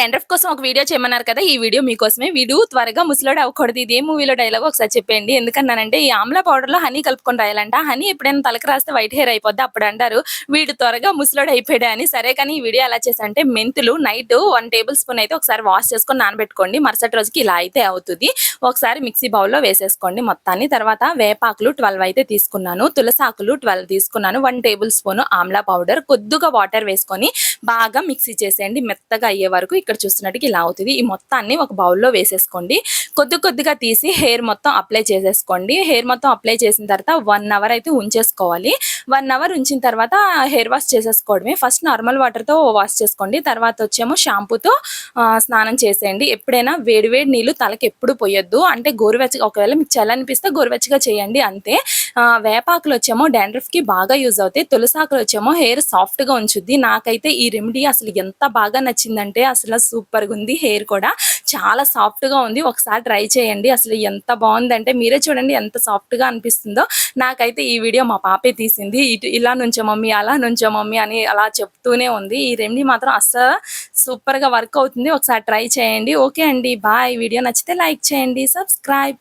Dandruff కోసం ఒక video చేయమన్నారు కదా ఈ వీడియో మీకోసమే. వీడు త్వరగా ముసలోడు అవ్వకూడదు. ఇది మూవీలో డైలాగ్ ఒకసారి చెప్పండి ఎందుకన్నానంటే ఈ ఆమ్లా పౌడర్లో హనీ కలుపుకొని రాయాలంట. హనీ ఎప్పుడైనా తలకి రాస్తే వైట్ హెయిర్ అయిపోద్ది. అప్పుడు అంటారు వీడు త్వరగా ముసలోడు అయిపోయాడు అని. సరే కానీ ఈ వీడియో ఎలా చేసంటే మెంతులు నైట్ వన్ టేబుల్ స్పూన్ అయితే ఒకసారి వాష్ చేసుకొని నానబెట్టుకోండి. మరుసటి రోజుకి ఇలా అయితే అవుతుంది. ఒకసారి మిక్సీ బౌల్లో వేసేసుకోండి మొత్తాన్ని. తర్వాత వేపాకులు ట్వెల్వ్ అయితే తీసుకున్నాను. తులసాకులు ట్వెల్వ్ తీసుకున్నాను. One tablespoon amla powder కొద్దిగా వాటర్ వేసుకొని బాగా మిక్సీ చేసేయండి. మెత్తగా అయ్యే వరకు. ఇక్కడ చూస్తున్నట్టుగా ఇలా అవుతుంది. ఈ మొత్తాన్ని ఒక బౌల్లో వేసేసుకోండి. కొద్ది కొద్దిగా తీసి హెయిర్ మొత్తం అప్లై చేసేసుకోండి. హెయిర్ మొత్తం అప్లై చేసిన తర్వాత వన్ అవర్ అయితే ఉంచేసుకోవాలి. వన్ అవర్ ఉంచిన తర్వాత హెయిర్ వాష్ చేసేసుకోవడమే. ఫస్ట్ నార్మల్ వాటర్తో వాష్ చేసుకోండి. తర్వాత వచ్చేమో షాంపూతో స్నానం చేసేయండి. ఎప్పుడైనా వేడివేడి నీళ్ళు తలకి ఎప్పుడు పోయొద్దు. అంటే గోరువెచ్చగా ఒకవేళ మీకు చల్లనిపిస్తే గోరువెచ్చగా చేయండి అంతే. వేపాకులు వచ్చేమో dandruff కి బాగా యూజ్ అవుతాయి తులసాకులు వచ్చేమో హెయిర్ సాఫ్ట్గా ఉంచుద్ది. నాకైతే ఈ రెమెడీ అసలు ఎంత బాగా నచ్చిందంటే అసలు సూపర్గా ఉంది హెయిర్ కూడా. చాలా సాఫ్ట్గా ఉంది. ఒకసారి ట్రై చేయండి. అసలు ఎంత బాగుందంటే మీరే చూడండి ఎంత సాఫ్ట్గా అనిపిస్తుందో. నాకైతే ఈ వీడియో మా పాపే తీసింది. ఇటు ఇలా నుంచో మమ్మీ అలా నుంచో మమ్మీ అని అలా చెప్తూనే ఉంది. ఈ రెమెడీ మాత్రం అస్సలు సూపర్గా వర్క్ అవుతుంది. ఒకసారి ట్రై చేయండి. ఓకే అండి. బాయ్ వీడియో నచ్చితే లైక్ చేయండి. సబ్స్క్రైబ్